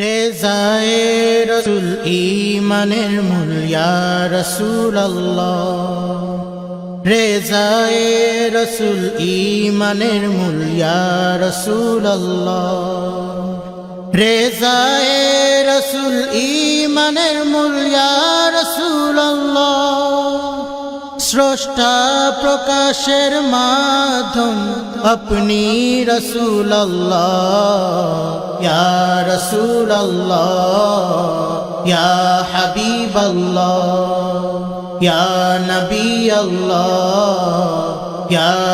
রেজায়ে রসুল ইমানের মূল, ইয়া রসুল রেজায়ে রসুল ইমানের মূল, ইয়া রসুল রেজায়ে রসুল ইমানের মূল, ইয়া রসুল স্রষ্টা প্রকাশের মাধ্যম আপনি রসুল রসুল হাবিব নবী ইয়া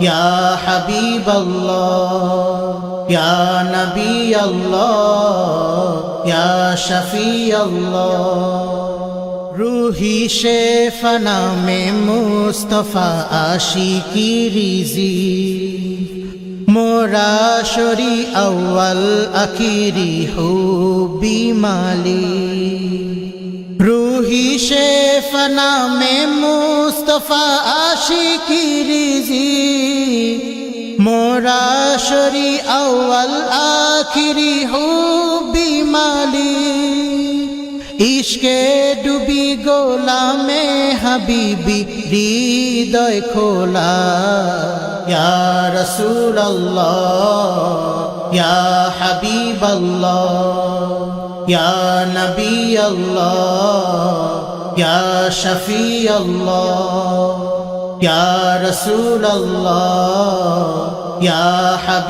ইয়া হাবিব ইয়া নবী ইয়া শফি রুহি শেফনা মে মুস্তফা আশিকি রিজি। মোরা শরি আউ্বাল আখিরি হুবি মালি। রুহি শেফনা মে মুস্তফা আশিকি রিজি। মোরা শরি আউ্বাল আখিরি হুবি মালি ইশকে ডুবি গোলামে হাবিবি, হৃদয় খোলা। ইয়া রসুল ইয়া হাবিব ইয়া নবী ইয়া শফি ইয়া রসুল ইয়া হাবিব